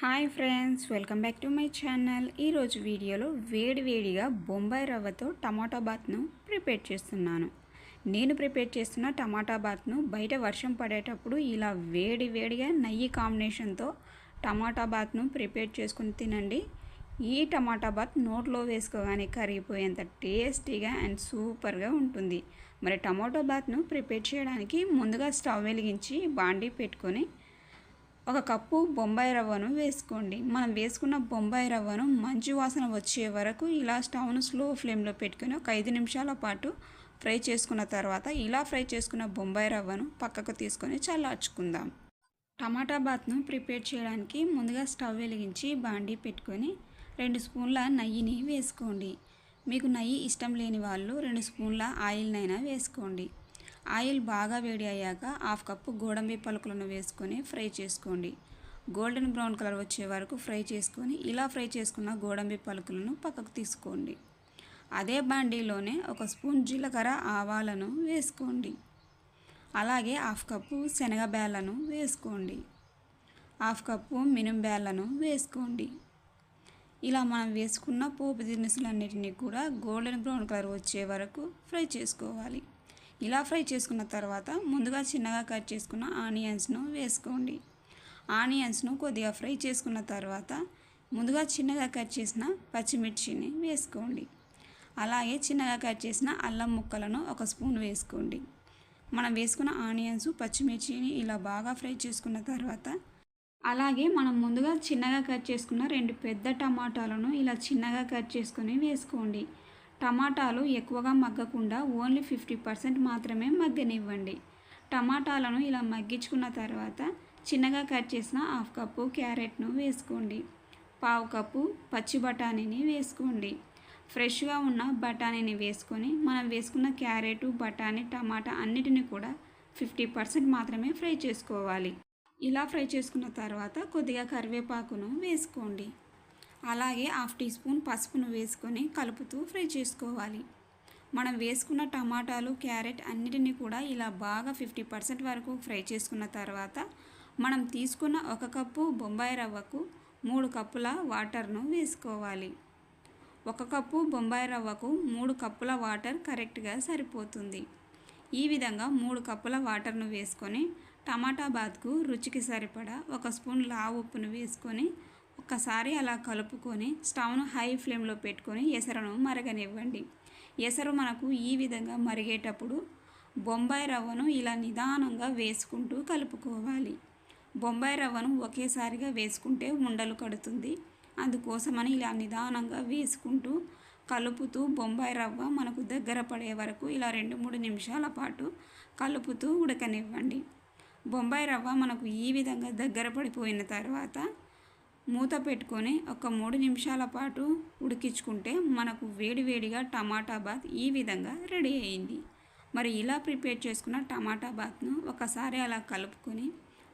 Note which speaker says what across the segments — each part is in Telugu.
Speaker 1: Hi friends welcome back to my channel. ఈరోజు వీడియోలో వేడివేడిగా బొంబాయి రవ్వతో టమాటా బాత్ను ప్రిపేర్ చేస్తున్నాను. నేను ప్రిపేర్ చేస్తున్న టమాటా బాత్ను బయట వర్షం పడేటప్పుడు ఇలా వేడి వేడిగా నెయ్యి కాంబినేషన్తో టమాటా బాత్ను ప్రిపేర్ చేసుకుని తినండి. ఈ టమాటా బాత్ నోట్లో వేసుకోగానే కరిగిపోయేంత టేస్టీగా అండ్ సూపర్గా ఉంటుంది. మరి టమాటో బాత్ను ప్రిపేర్ చేయడానికి ముందుగా స్టవ్ వెలిగించి బాండీ పెట్టుకొని ఒక కప్పు బొంబాయి రవ్వను వేసుకోండి. మనం వేసుకున్న బొంబాయి రవ్వను మంచి వాసన వచ్చే వరకు ఇలా స్టవ్ను స్లో ఫ్లేమ్లో పెట్టుకొని ఒక ఐదు నిమిషాల పాటు ఫ్రై చేసుకున్న తర్వాత ఇలా ఫ్రై చేసుకున్న బొంబాయి రవ్వను పక్కకు తీసుకొని చల్లార్చుకుందాం. టమాటా బాత్ను ప్రిపేర్ చేయడానికి ముందుగా స్టవ్ వెలిగించి బాండీ పెట్టుకొని రెండు స్పూన్ల నెయ్యిని వేసుకోండి. మీకు నెయ్యి ఇష్టం లేని వాళ్ళు రెండు స్పూన్ల ఆయిల్నైనా వేసుకోండి. ఆయిల్ బాగా వేడి అయ్యాక హాఫ్ కప్పు గోడంబి పలుకులను వేసుకొని ఫ్రై చేసుకోండి. గోల్డెన్ బ్రౌన్ కలర్ వచ్చే వరకు ఫ్రై చేసుకొని ఇలా ఫ్రై చేసుకున్న గోడంబి పలుకులను పక్కకు తీసుకోండి. అదే బాండీలోనే ఒక స్పూన్ జీలకర్ర ఆవాలను వేసుకోండి. అలాగే హాఫ్ కప్పు శనగ బ్యాళ్ళను వేసుకోండి. హాఫ్ కప్పు మినుం బ్యాళ్ళను వేసుకోండి. ఇలా మనం వేసుకున్న పోపు దినుసులన్నిటినీ కూడా గోల్డెన్ బ్రౌన్ కలర్ వచ్చే వరకు ఫ్రై చేసుకోవాలి. ఇలా ఫ్రై చేసుకున్న తర్వాత ముందుగా చిన్నగా కట్ చేసుకున్న ఆనియన్స్ను వేసుకోండి. ఆనియన్స్ను కొద్దిగా ఫ్రై చేసుకున్న తర్వాత ముందుగా చిన్నగా కట్ చేసిన పచ్చిమిర్చిని వేసుకోండి. అలాగే చిన్నగా కట్ చేసిన అల్లం ముక్కలను ఒక స్పూన్ వేసుకోండి. మనం వేసుకున్న ఆనియన్స్ పచ్చిమిర్చిని ఇలా బాగా ఫ్రై చేసుకున్న తర్వాత అలాగే మనం ముందుగా చిన్నగా కట్ చేసుకున్న రెండు పెద్ద టమాటాలను ఇలా చిన్నగా కట్ చేసుకొని వేసుకోండి. టమాటాలు ఎక్కువగా మగ్గకుండా ఓన్లీ ఫిఫ్టీ పర్సెంట్ మాత్రమే మగ్గనివ్వండి. టమాటాలను ఇలా మగ్గించుకున్న తర్వాత చిన్నగా కట్ చేసిన హాఫ్ కప్పు క్యారెట్ను వేసుకోండి. పావు కప్పు పచ్చి బఠానీని వేసుకోండి. ఫ్రెష్గా ఉన్న బఠానీని వేసుకొని మనం వేసుకున్న క్యారెట్ బఠానీ టమాటా అన్నిటిని కూడా ఫిఫ్టీ పర్సెంట్ మాత్రమే ఫ్రై చేసుకోవాలి. ఇలా ఫ్రై చేసుకున్న తర్వాత కొద్దిగా కరివేపాకును వేసుకోండి. అలాగే హాఫ్ టీ స్పూన్ పసుపును వేసుకొని కలుపుతూ ఫ్రై చేసుకోవాలి. మనం వేసుకున్న టమాటాలు క్యారెట్ అన్నిటినీ కూడా ఇలా బాగా ఫిఫ్టీ పర్సెంట్ వరకు ఫ్రై చేసుకున్న తర్వాత మనం తీసుకున్న ఒక కప్పు బొంబాయి రవ్వకు మూడు కప్పుల వాటర్ను వేసుకోవాలి. ఒక కప్పు బొంబాయి రవ్వకు మూడు కప్పుల వాటర్ కరెక్ట్గా సరిపోతుంది. ఈ విధంగా మూడు కప్పుల వాటర్ను వేసుకొని టమాటా బాత్కు రుచికి సరిపడా ఒక స్పూన్ లావు ఉప్పును వేసుకొని ఒక్కసారి అలా కలుపుకొని స్టవ్ను హై ఫ్లేమ్లో పెట్టుకొని ఎసరను మరగనివ్వండి. ఎసరు మనకు ఈ విధంగా మరిగేటప్పుడు బొంబాయి రవ్వను ఇలా నిదానంగా వేసుకుంటూ కలుపుకోవాలి. బొంబాయి రవ్వను ఒకేసారిగా వేసుకుంటే ఉండలు కడుతుంది. అందుకోసమని ఇలా నిదానంగా వేసుకుంటూ కలుపుతూ బొంబాయి రవ్వ మనకు దగ్గర పడే వరకు ఇలా రెండు మూడు నిమిషాల పాటు కలుపుతూ ఉడకనివ్వండి. బొంబాయి రవ్వ మనకు ఈ విధంగా దగ్గర పడిపోయిన తర్వాత మూత పెట్టుకొని ఒక మూడు నిమిషాల పాటు ఉడికించుకుంటే మనకు వేడివేడిగా టమాటా బాత్ ఈ విధంగా రెడీ అయింది. మరి ఇలా ప్రిపేర్ చేసుకున్న టమాటా బాత్ను ఒకసారి అలా కలుపుకొని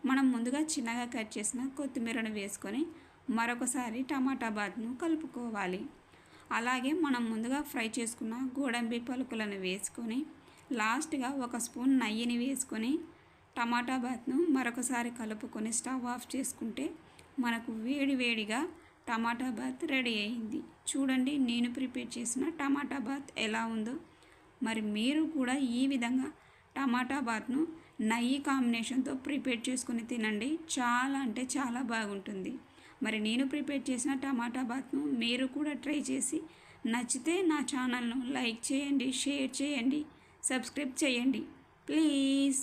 Speaker 1: మనం ముందుగా చిన్నగా కట్ చేసిన కొత్తిమీరను వేసుకొని మరొకసారి టమాటా బాత్ను కలుపుకోవాలి. అలాగే మనం ముందుగా ఫ్రై చేసుకున్న గోడంబి పలుకులను వేసుకొని లాస్ట్గా ఒక స్పూన్ నెయ్యిని వేసుకొని టమాటా బాత్ను మరొకసారి కలుపుకొని స్టవ్ ఆఫ్ చేసుకుంటే మనకు వేడి వేడిగా టమాటా బాత్ రెడీ అయింది. చూడండి నేను ప్రిపేర్ చేసిన టమాటా బాత్ ఎలా ఉందో. మరి మీరు కూడా ఈ విధంగా టమాటా బాత్ను నెయ్యి కాంబినేషన్తో ప్రిపేర్ చేసుకుని తినండి. చాలా అంటే చాలా బాగుంటుంది. మరి నేను ప్రిపేర్ చేసిన టమాటా బాత్ను మీరు కూడా ట్రై చేసి నచ్చితే నా ఛానల్ను లైక్ చేయండి షేర్ చేయండి సబ్స్క్రైబ్ చేయండి. ప్లీజ్!